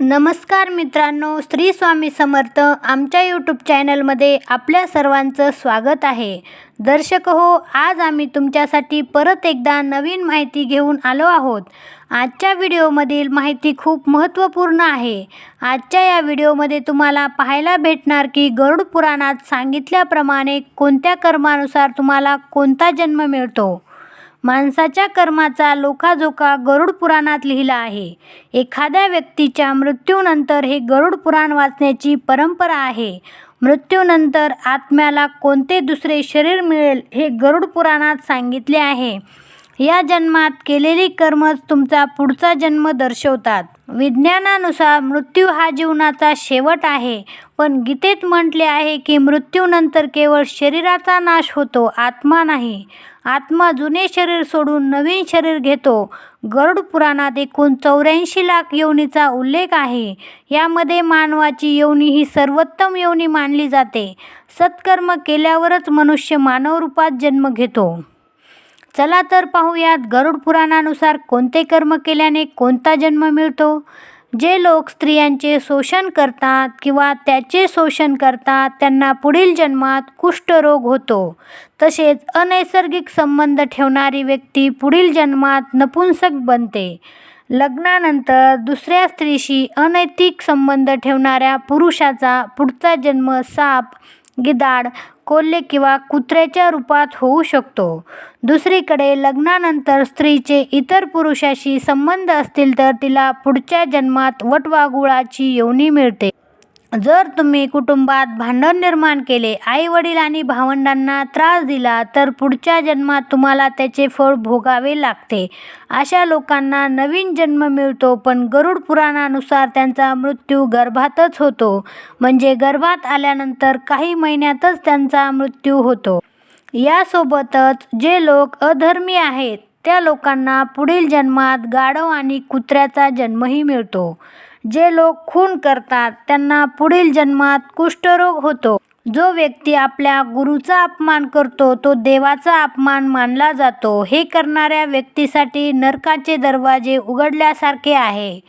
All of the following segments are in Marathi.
नमस्कार मित्रांनो श्री स्वामी समर्थ आमच्या यूट्यूब चॅनलमध्ये आपल्या सर्वांचं स्वागत आहे. दर्शक हो आज आम्ही तुमच्यासाठी परत एकदा नवीन माहिती घेऊन आलो आहोत. आजच्या व्हिडिओमधील माहिती खूप महत्त्वपूर्ण आहे. आजच्या या व्हिडिओमध्ये तुम्हाला पाहायला भेटणार की गरुड पुराणात सांगितल्याप्रमाणे कोणत्या कर्मानुसार तुम्हाला कोणता जन्म मिळतो? माणसाच्या कर्माचा लोखाजोखा गरुड पुराणात लिहिला आहे. एखाद्या व्यक्तीच्या मृत्यूनंतर हे गरुड पुराण वाचण्याची परंपरा आहे. मृत्यूनंतर आत्म्याला कोणते दुसरे शरीर मिळेल हे गरुड पुराणात सांगितले आहे. या जन्मात केलेली कर्मच तुमचा पुढचा जन्म दर्शवतात. विज्ञानानुसार मृत्यू हा जीवनाचा शेवट आहे. पण गीतेत म्हटले आहे की मृत्यूनंतर केवळ शरीराचा नाश होतो आत्मा नाही. आत्मा जुने शरीर सोडून नवीन शरीर घेतो. गरुड पुराणात एकूण चौऱ्याऐंशी लाख योनीचा उल्लेख आहे. यामध्ये मानवाची योनी ही सर्वोत्तम योनी मानली जाते. सत्कर्म केल्यावरच मनुष्य मानवरूपात जन्म घेतो. चला तर पाहूयात गरुड पुराणानुसार कोणते कर्म केल्याने कोणता जन्म मिळतो? जे लोक स्त्रियांचे शोषण करतात किंवा त्याचे शोषण करतात त्यांना पुढील जन्मात कुष्ठरोग होतो. तसेच अनैसर्गिक संबंध ठेवणारी व्यक्ती पुढील जन्मात नपुंसक बनते. लग्नानंतर दुसऱ्या स्त्रीशी अनैतिक संबंध ठेवणाऱ्या पुरुषाचा पुढचा जन्म साप गिदाड कोल्हे किंवा कुत्र्याच्या रूपात होऊ शकतो. दुसरीकडे लग्नानंतर स्त्रीचे इतर पुरुषाशी संबंध असतील तर तिला पुढच्या जन्मात वटवागुळाची योनी मिळते. जर तुम्ही कुटुंबात भांडण निर्माण केले आई वडील आणि भावंडांना त्रास दिला तर पुढच्या जन्मात तुम्हाला त्याचे फळ भोगावे लागते. अशा लोकांना नवीन जन्म मिळतो पण गरुड पुराणानुसार त्यांचा मृत्यू गर्भातच होतो. म्हणजे गर्भात आल्यानंतर काही महिन्यातच त्यांचा मृत्यू होतो. यासोबतच जे लोक अधर्मी आहेत त्या लोकांना पुढील जन्मात गाढव आणि कुत्र्याचा जन्मही मिळतो. जे लोक खून करतात त्यांना पुढील जन्मात कुष्ठरोग होतो. जो व्यक्ती आपल्या गुरुचा अपमान करतो तो देवाचा अपमान मानला जातो. हे करणाऱ्या व्यक्तीसाठी नरकाचे दरवाजे उघडल्यासारखे आहे.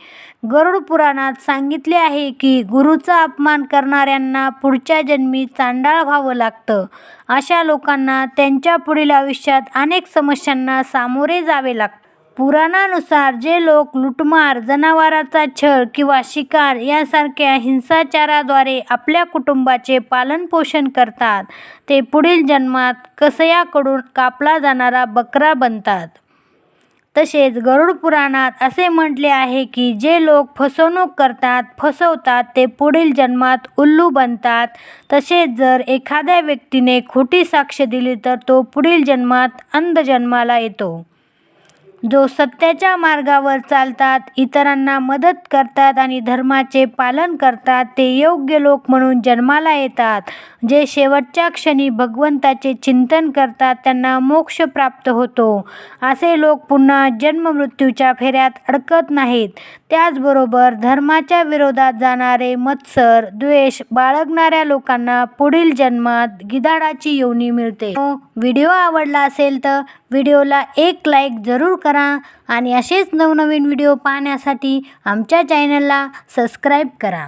गरुड पुराणात सांगितले आहे की गुरुचा अपमान करणाऱ्यांना पुढच्या जन्मी चांडाळ व्हावं लागतं. अशा लोकांना त्यांच्या पुढील आयुष्यात अनेक समस्यांना सामोरे जावे लागतं. पुराणानुसार जे लोक लुटमार जनावराचा छळ किंवा शिकार यासारख्या हिंसाचाराद्वारे आपल्या कुटुंबाचे पालनपोषण करतात ते पुढील जन्मात कसयाकडून कापला जाणारा बकरा बनतात. तसेच गरुड पुराणात असे म्हटले आहे की जे लोक फसवणूक करतात फसवतात ते पुढील जन्मात उल्लू बनतात. तसेच जर एखाद्या व्यक्तीने खोटी साक्ष दिली तर तो पुढील जन्मात अंध जन्माला येतो. जो सत्याच्या मार्गावर चालतात इतरांना मदत करतात आणि धर्माचे पालन करतात ते योग्य लोक म्हणून जन्माला येतात. जे शेवटच्या क्षणी भगवंताचे चिंतन करतात त्यांना मोक्ष प्राप्त होतो. असे लोक पुन्हा जन्ममृत्यूच्या फेऱ्यात अडकत नाहीत. त्याचबरोबर धर्माच्या विरोधात जाणारे मत्सर द्वेष बाळगणाऱ्या लोकांना पुढील जन्मात गिधाडाची योनी मिळते. हो, व्हिडिओ आवडला असेल तर व्हिडिओला एक लाईक जरूर करा आणि असेच नवनवीन व्हिडिओ पाहण्यासाठी आमच्या चॅनलला सबस्क्राईब करा.